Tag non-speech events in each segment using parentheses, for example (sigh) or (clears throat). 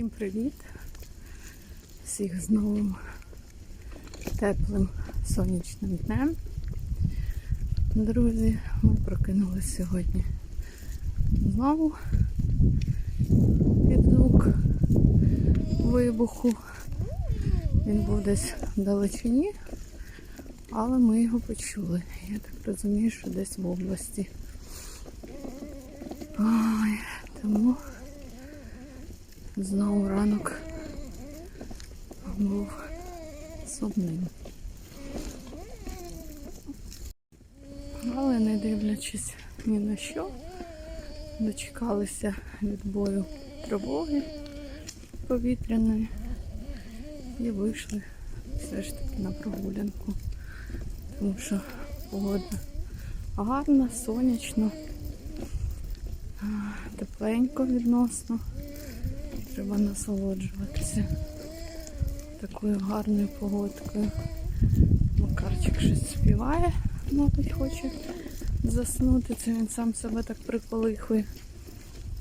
Всім привіт! Всіх з новим теплим сонячним днем. Друзі, ми прокинулися сьогодні знову під звук вибуху. Він був десь в далечині, але ми його почули. Я так розумію, що десь в області. Ой, тому Знову ранок був сумним. Але не дивлячись ні на що, дочекалися відбою тривоги повітряної і вийшли все ж таки на прогулянку, тому що погода гарна, сонячно, тепленько відносно. Треба насолоджуватися такою гарною погодкою. Макарчик щось співає, мабуть, хоче заснути. Це він сам себе так приколихує,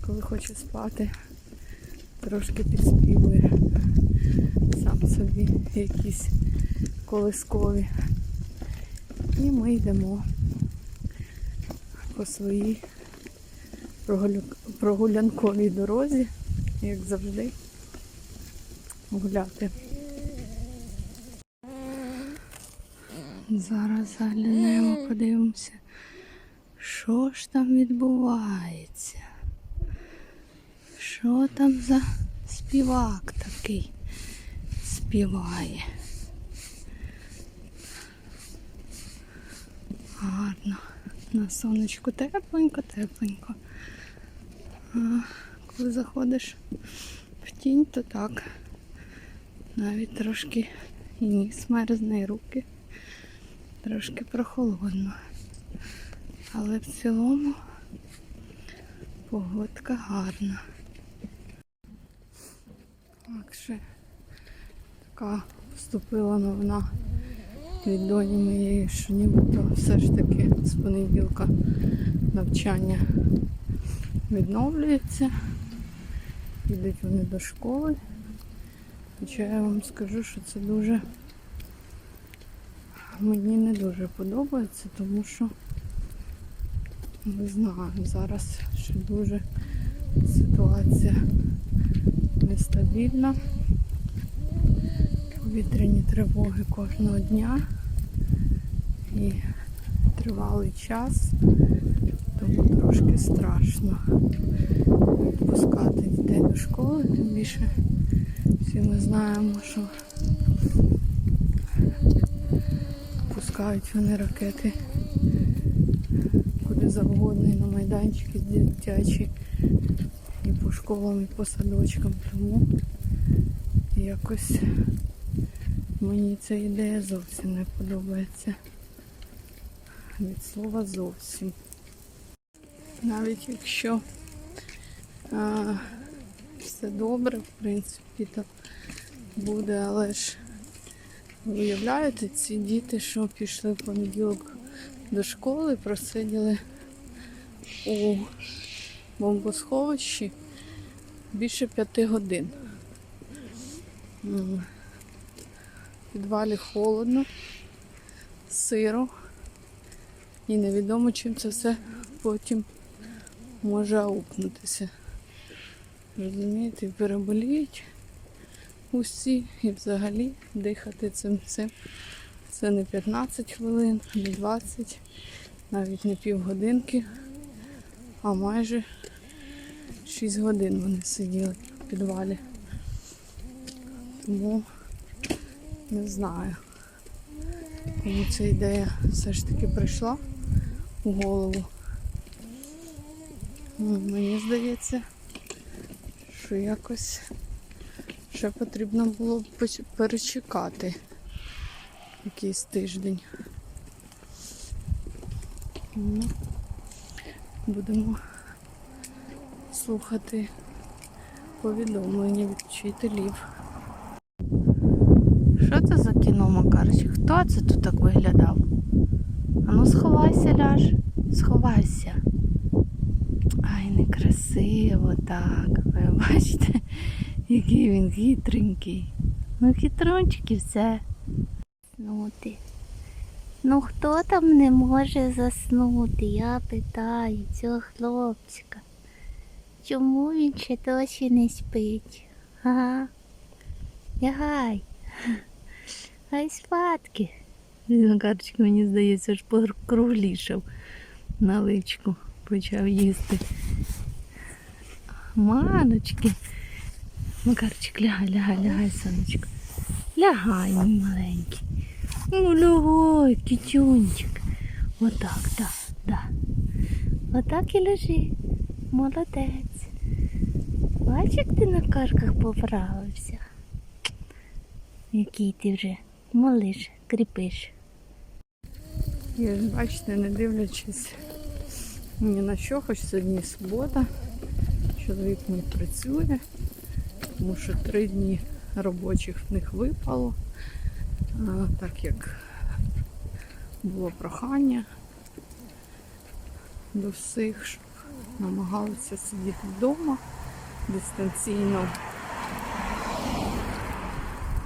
коли хоче спати. Трошки підспівує сам собі якісь колискові. І ми йдемо по своїй прогулянковій дорозі як завжди, гуляти. Зараз заглянемо, подивимося, що ж там відбувається. Що там за співак такий співає? Гарно. На сонечку тепленько, тепленько. Коли заходиш в тінь, то так. Навіть трошки і ніс мерзне, і руки. Трошки прохолодно. Але в цілому погодка гарна. Так, ще така вступила новина від доні моєї, що нібито все ж таки з понеділка навчання відновлюється. Йдуть вони до школи. Хоча я вам скажу, що це дуже мені не дуже подобається, тому що не знаю, зараз ще дуже ситуація нестабільна. Повітряні тривоги кожного дня і тривалий час, тому трошки страшно відпускати дітей до школи, тим більше всі ми знаємо, що пускають вони ракети куди завгодно і на майданчики дитячі, і по школам, і по садочкам. Тому якось мені ця ідея зовсім не подобається. Від слова зовсім. Навіть якщо а, все добре, в принципі, то буде, але ж ви уявляєте, ці діти, що пішли в понеділок до школи, просиділи у бомбосховищі більше п'яти годин. В підвалі холодно, сиро, і невідомо, чим це все потім може аукнутися. Розумієте, переболіють усі і взагалі дихати цим цим. Це не 15 хвилин, не 20, навіть не півгодинки, а майже 6 годин вони сиділи в підвалі. Тому не знаю. Кому ця ідея все ж таки прийшла у голову. Ну, Мені здається, що якось ще потрібно було б перечекати якийсь тиждень. Ну, будемо слухати повідомлення від вчителів. Що це за кіно, Макарчик? Хто це тут так виглядав? А ну сховайся, ляж, сховайся. Ай, некрасиво так. Ви бачите, (laughs) Який він хитренький. Ну, хитрончик і все. Заснути. Ну хто там не може заснути? Я питаю цього хлопчика. Чому він ще досі не спить? Ага. Лягай. (laughs) Гай спадки. Він, Карчик, мені здається, ж покруглішав на личку. Почав їсти. Маночки. Макарчик, лягай, лягай, лягай, сонечко. Лягай, мій маленький. Ну, лягай, кітюнчик. Отак, так, так. Отак і лежи. Молодець. Бач, як ти на карках поправився. Який ти вже малиш, кріпиш. І бачите, не дивлячись ні на що, хоч сьогодні субота. Чоловік не працює, тому що три дні робочих в них випало. А, так як було прохання до всіх, щоб намагалися сидіти вдома дистанційно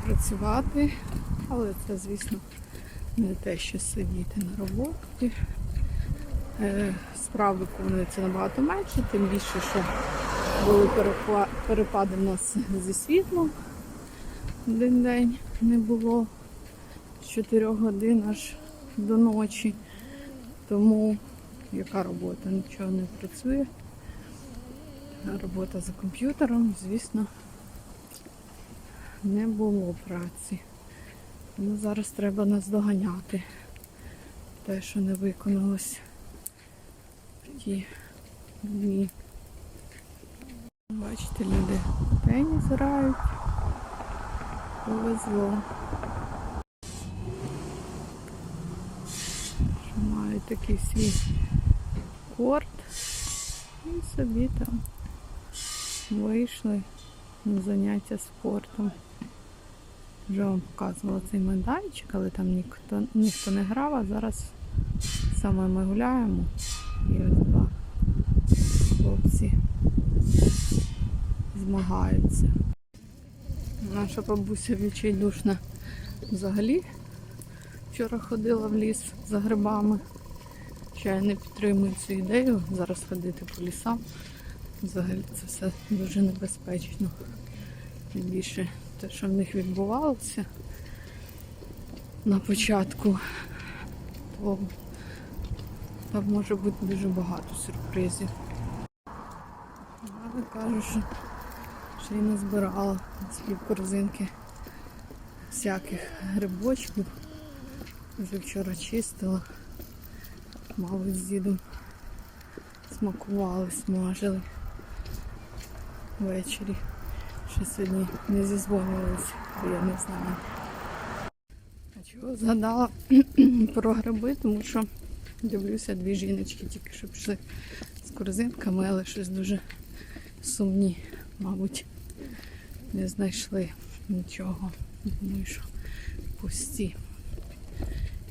працювати, але це, звісно, не те, що сидіти на роботі. Е, Справ виконується набагато менше, тим більше, що були перепади в нас зі світлом. Один день не було з 4 годин аж до ночі. Тому яка робота? Нічого не працює. Робота за комп'ютером, звісно, не було праці. Тому зараз треба наздоганяти те, що не виконалось ті дні. Бачите, люди теніс грають. Повезло. Мають такий свій корт. І собі там вийшли на заняття спортом. Вже вам показувала цей майданчик, але там ніхто, ніхто не грав, а зараз саме ми гуляємо. І хлопці змагаються. Наша бабуся відчайдушна взагалі вчора ходила в ліс за грибами. Що я не підтримую цю ідею зараз ходити по лісам. Взагалі це все дуже небезпечно. Більше те, що в них відбувалося на початку, то там може бути дуже багато сюрпризів. Кажу, що ще й не збирала з пів корзинки всяких грибочків. Вже вчора чистила. Мабуть, з дідом смакували, смажили ввечері. Ще сьогодні не зізвонювалися, бо я не знаю. А чого згадала (clears throat) про гриби, тому що дивлюся, дві жіночки тільки що пішли з корзинками, але щось дуже сумні, мабуть, не знайшли нічого. Думаю, що пусті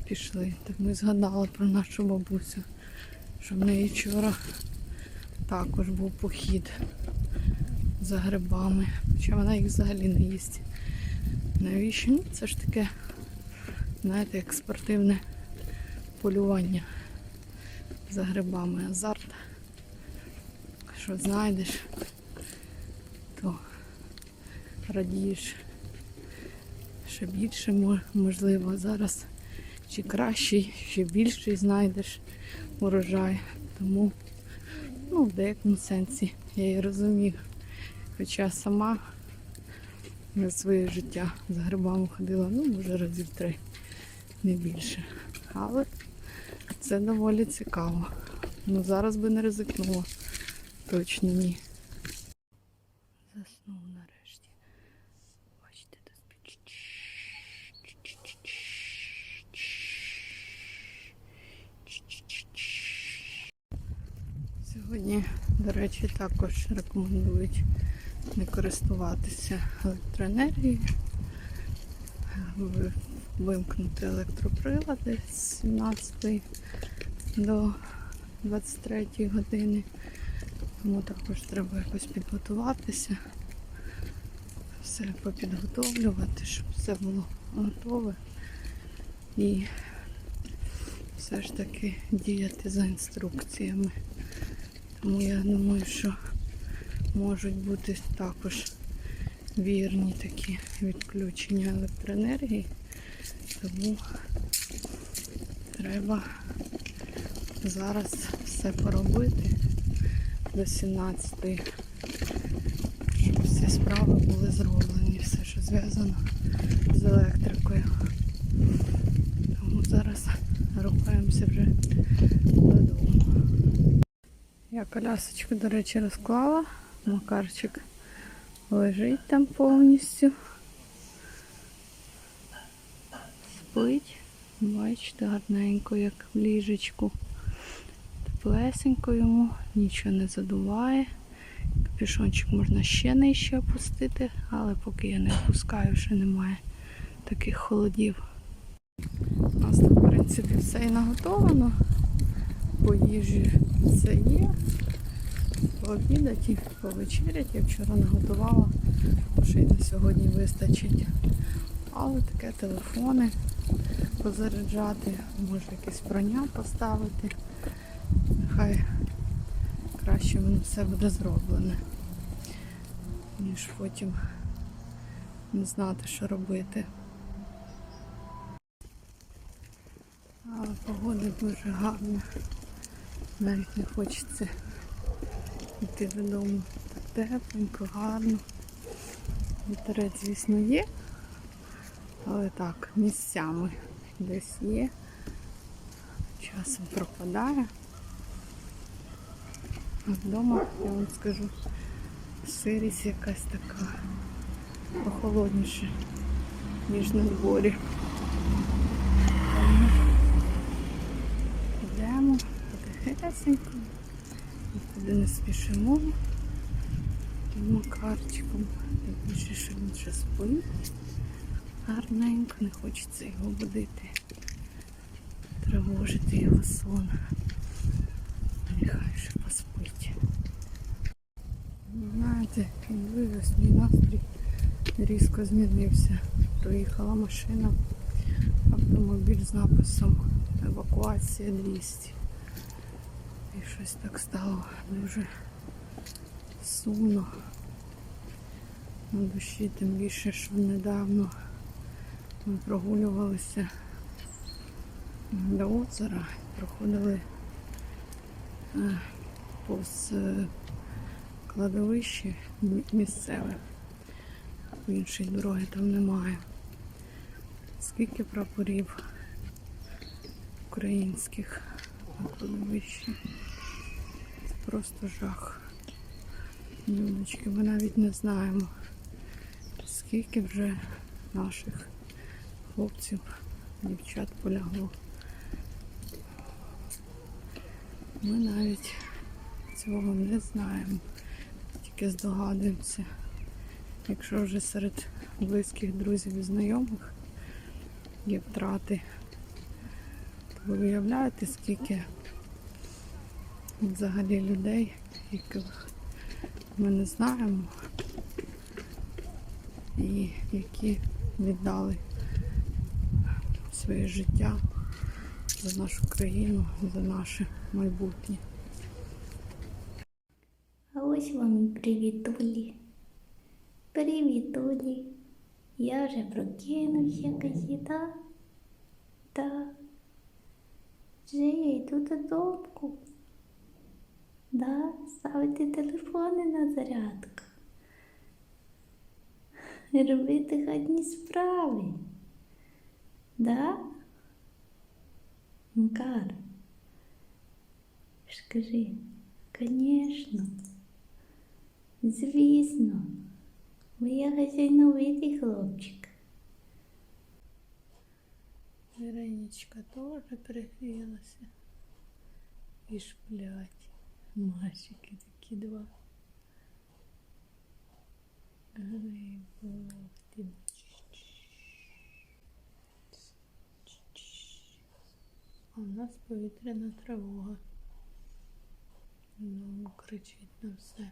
пішли. Так ми згадали про нашу бабусю, що в неї вчора також був похід за грибами. Хоча вона їх взагалі не їсть. Навіщо? Ну, це ж таке, знаєте, як спортивне полювання за грибами, азарт. Що знайдеш, то радієш ще більше, можливо, зараз чи кращий, ще більший знайдеш урожай. Тому ну, в деякому сенсі я і розумію. Хоча сама на своє життя за грибами ходила, ну, може, разів три, не більше. Але це доволі цікаво. Ну зараз би не ризикнула. Точно ні. Заснув нарешті. Бачите, де спить. Сьогодні, до речі, також рекомендують не користуватися електроенергією, вимкнути електроприлади з 17 до 23 години. Тому також треба якось підготуватися. все попідготовлювати, щоб все було готове. І все ж таки діяти за інструкціями. Тому я думаю, що можуть бути також вірні такі відключення електроенергії. Тому треба зараз все поробити до 17 щоб всі справи були зроблені, все, що зв'язано з електрикою. Тому зараз рухаємося вже додому. Я колясочку, до речі, розклала. Макарчик лежить там повністю. Спить. Бачите, гарненько, як в ліжечку. Теплесенько йому, нічого не задуває. Капюшончик можна ще нижче опустити, але поки я не опускаю, ще немає таких холодів. У нас тут, в принципі, все і наготовано. По їжі все є. Пообідати і повечеряти. Я вчора наготувала, що й на сьогодні вистачить. Але таке телефони позаряджати, може якесь броня поставити. Нехай краще воно все буде зроблене, ніж потім не знати, що робити. Погода дуже гарна. Навіть не хочеться йти додому. Так тепленько, гарно. Вітерець, звісно, є, але так, місцями десь є. Часом пропадає. А вдома, я вам скажу, сирість якась така похолодніша, ніж на дворі. Йдемо потихесенько, нікуди не спішимо. Макарчиком. Більше, що він ще спить. Гарненько, не хочеться його будити. Тривожити його сон. Нехай ще поспить. Знаєте, якби ось мій настрій різко змінився. Проїхала машина, автомобіль з написом евакуація 200. І щось так стало дуже сумно на душі, тим більше, що недавно ми прогулювалися до озера, проходили е, повз е, кладовище місцеве. Іншої дороги там немає. Скільки прапорів українських Це просто жах. Людочки, ми навіть не знаємо, скільки вже наших хлопців, дівчат полягло. Ми навіть цього не знаємо, тільки здогадуємося. Якщо вже серед близьких друзів і знайомих є втрати, ви уявляєте, скільки взагалі людей, яких ми не знаємо, і які віддали своє життя за нашу країну, за наше майбутнє. А ось вам і привітулі. Привітулі. Я вже прокинувся, казі, та? Та. Вже я йду додому. Да, ставити телефони на зарядку. Робити хатні справи. Да? Макар. Скажи, конечно. Звісно, бо я хазяйновитий хлопчик. Вероничка теж пригрілася. І шплять. Мальчики такі два. А у нас повітряна тривога. Знову кричить на все.